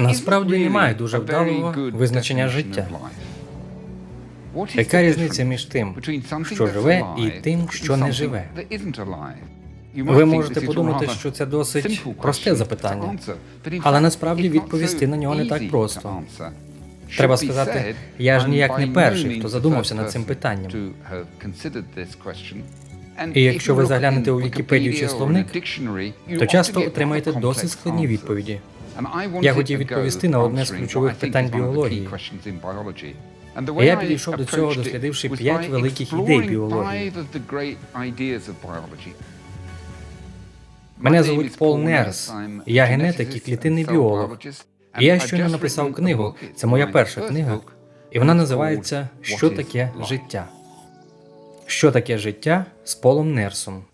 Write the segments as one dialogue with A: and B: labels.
A: Насправді немає дуже вдалого визначення життя. Яка різниця між тим, що живе, і тим, що не живе? Ви можете подумати, що це досить просте запитання, але насправді відповісти на нього не так просто. Треба сказати, я ж ніяк не перший, хто задумався над цим питанням. І якщо ви заглянете у Вікіпедію чи словник, то часто отримаєте досить складні відповіді.
B: Я хотів відповісти на одне з ключових питань біології.
A: Я підійшов до цього, дослідивши п'ять великих ідей біології. Мене звуть Пол Нерс. Я генетик і клітинний біолог. І я щойно написав книгу. Це моя перша книга, і вона називається Що таке життя? Що таке життя з Полом Нерсом?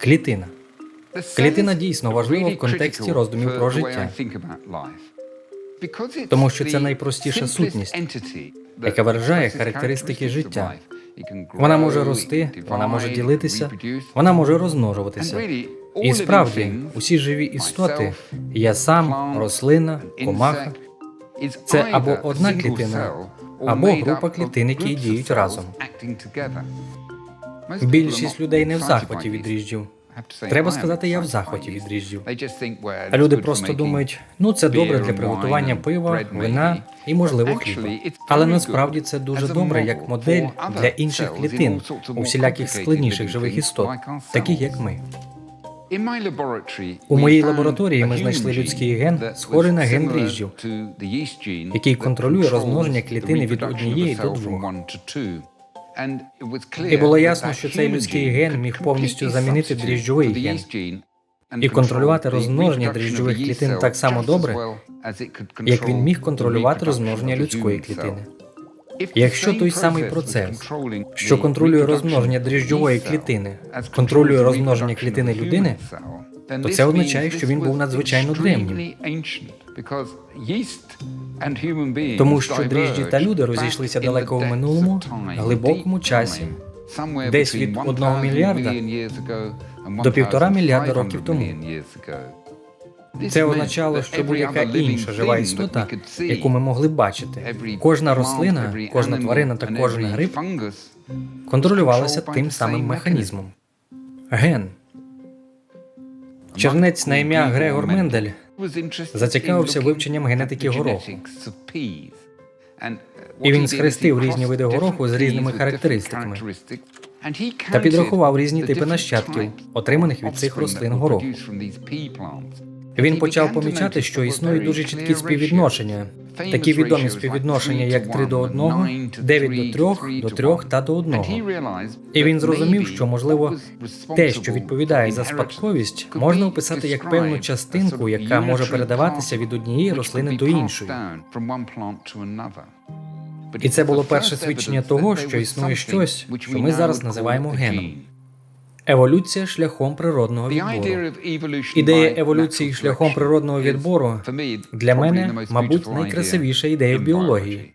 A: Клітина.
B: Клітина дійсно важлива в контексті роздумів про життя.
A: Тому що це найпростіша сутність, яка виражає характеристики життя. Вона може рости, вона може ділитися, вона може розмножуватися. І справді, усі живі істоти, я сам, рослина, комаха,
B: це або одна клітина, або група клітин, які діють разом.
A: більшість людей не в захваті від дріжджів. Треба сказати, я в захваті від дріжджів. А люди просто думають, ну це добре для приготування пива, вина і, можливо, хліба. Але насправді це дуже добре як модель для інших клітин, у всіляких складніших живих істот, таких як ми.
B: У моїй лабораторії ми знайшли людський ген, схожий на ген дріжджів,
A: який контролює розмноження клітини від однієї до двох.
B: І було ясно, що цей людський ген міг повністю замінити дріжджовий ген
A: і контролювати розмноження дріжджових клітин так само добре, як він міг контролювати розмноження людської клітини.
B: Якщо той самий процес,
A: Що контролює розмноження дріжджової клітини, контролює розмноження клітини людини,
B: то це означає, що він був надзвичайно древнім.
A: тому що дріжджі та люди розійшлися далеко в минулому, глибокому часі,
B: десь від 1 мільярда
A: до півтора мільярда років тому.
B: Це означало, що будь-яка інша жива істота, яку ми могли бачити, кожна рослина, кожна тварина та кожен гриб
A: контролювалися тим самим механізмом. Ген. Чернець на ім'я Грегор Мендель
B: зацікавився вивченням генетики гороху.
A: і він схрестив різні види гороху з різними характеристиками. та підрахував різні типи нащадків, отриманих від цих рослин гороху. Він почав помічати, що існують дуже чіткі співвідношення, такі відомі співвідношення, як 3 до 1, 9 до 3, до 3 та до 1. І він зрозумів, що можливо те, що відповідає за спадковість, можна описати як певну частинку, яка може передаватися від однієї рослини до іншої. І це було перше свідчення того, що існує щось, що ми зараз називаємо геном. Еволюція шляхом природного відбору. Ідея еволюції шляхом природного відбору для мене, мабуть, найкрасивіша ідея в біології.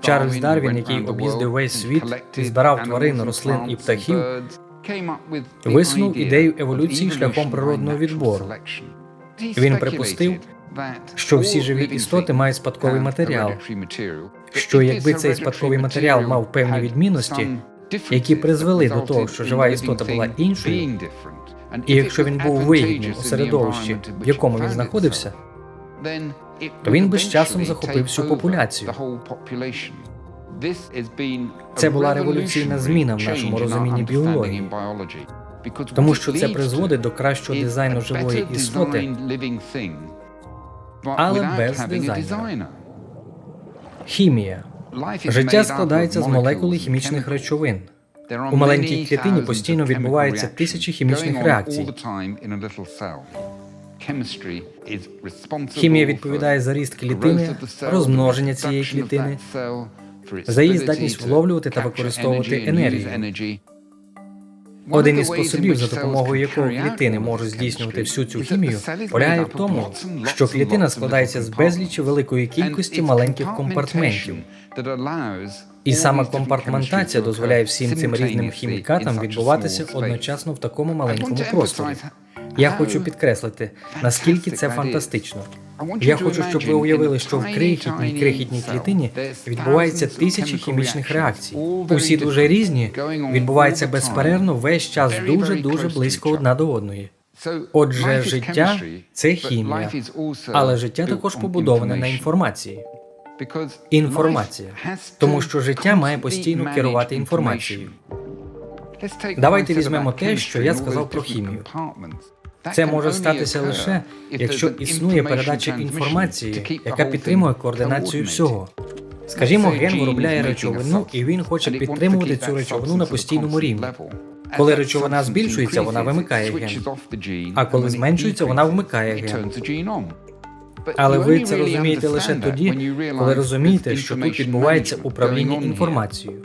A: Чарльз Дарвін, який об'їздив весь світ і збирав тварин, рослин і птахів, висунув ідею еволюції шляхом природного відбору. Він припустив, що всі живі істоти мають спадковий матеріал, що якби цей спадковий матеріал мав певні відмінності, які призвели до того, що жива істота була іншою, і якщо він був вигідним у середовищі, в якому він знаходився,
B: то він би з часом захопив всю популяцію.
A: Це була революційна зміна в нашому розумінні біології, тому що це призводить до кращого дизайну живої істоти, але без дизайнера. Хімія. Життя складається з молекул хімічних речовин.
B: У маленькій клітині постійно відбуваються тисячі хімічних реакцій.
A: Хімія відповідає за ріст клітини, розмноження цієї клітини, за її здатність вловлювати та використовувати енергію. Один із способів, за допомогою якого клітини можуть здійснювати всю цю хімію, полягає в тому, що клітина складається з безлічі великої кількості маленьких компартментів. І саме компартментація дозволяє всім цим різним хімікатам відбуватися одночасно в такому маленькому просторі. Я хочу підкреслити, наскільки це фантастично. Я хочу, щоб ви уявили, що в крихітній крихітній клітині відбувається тисячі хімічних реакцій. Усі дуже різні, відбуваються безперервно весь час дуже дуже близько одна до одної. Отже, життя це хімія, але життя також побудоване на інформації. Інформація, тому що життя має постійно керувати інформацією.
B: Давайте візьмемо те, що я сказав про хімію.
A: Це може статися лише, якщо існує передача інформації, яка підтримує координацію всього. Скажімо, ген виробляє речовину, і він хоче підтримувати цю речовину на постійному рівні. Коли речовина збільшується, вона вимикає ген. А коли зменшується, вона вмикає ген. Але ви це розумієте лише тоді, коли розумієте, що тут відбувається управління інформацією.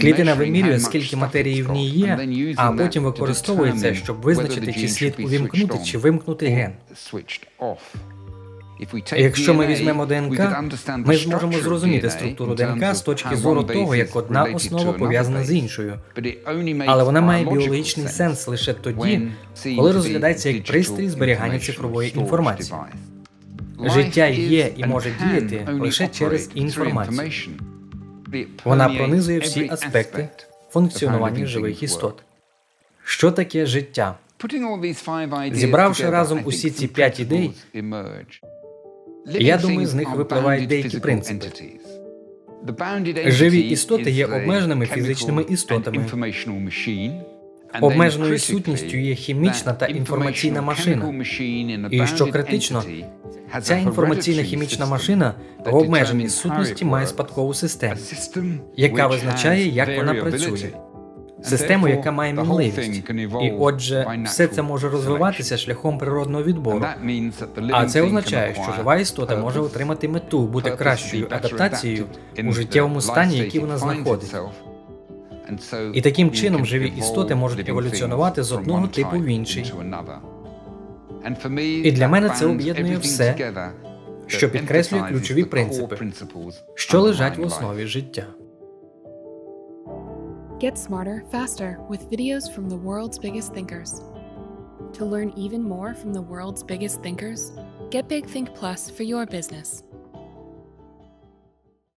A: Клітина вимірює, скільки матерії в ній є, а потім використовує це, щоб визначити, чи слід увімкнути чи вимкнути ген. Якщо ми візьмемо ДНК, ми зможемо зрозуміти структуру ДНК з точки зору того, як одна основа пов'язана з іншою. Але вона має біологічний сенс лише тоді, коли розглядається як пристрій зберігання цифрової інформації. Життя є і може діяти лише через інформацію. Вона пронизує всі аспекти функціонування живих істот. Що таке життя?
B: Зібравши разом усі ці п'ять ідей,
A: я думаю, з них випливають деякі принципи. Живі істоти є обмеженими фізичними істотами. Обмеженою сутністю є хімічна та інформаційна машина. І що критично, ця інформаційна хімічна машина в обмеженій сутності має спадкову систему, яка визначає, як вона працює. Систему, яка має мінливість. І отже, все це може розвиватися шляхом природного відбору. А це означає, що жива істота може отримати мету бути кращою адаптацією у життєвому стані, який вона знаходить. І таким чином живі істоти можуть еволюціонувати з одного типу в інший.
B: І для мене це об'єднує все,
A: що підкреслює ключові принципи, що лежать в основі життя.
C: Get smarter faster with videos from the world's biggest thinkers. To learn even more from the world's biggest thinkers, get Big Think Plus for your business.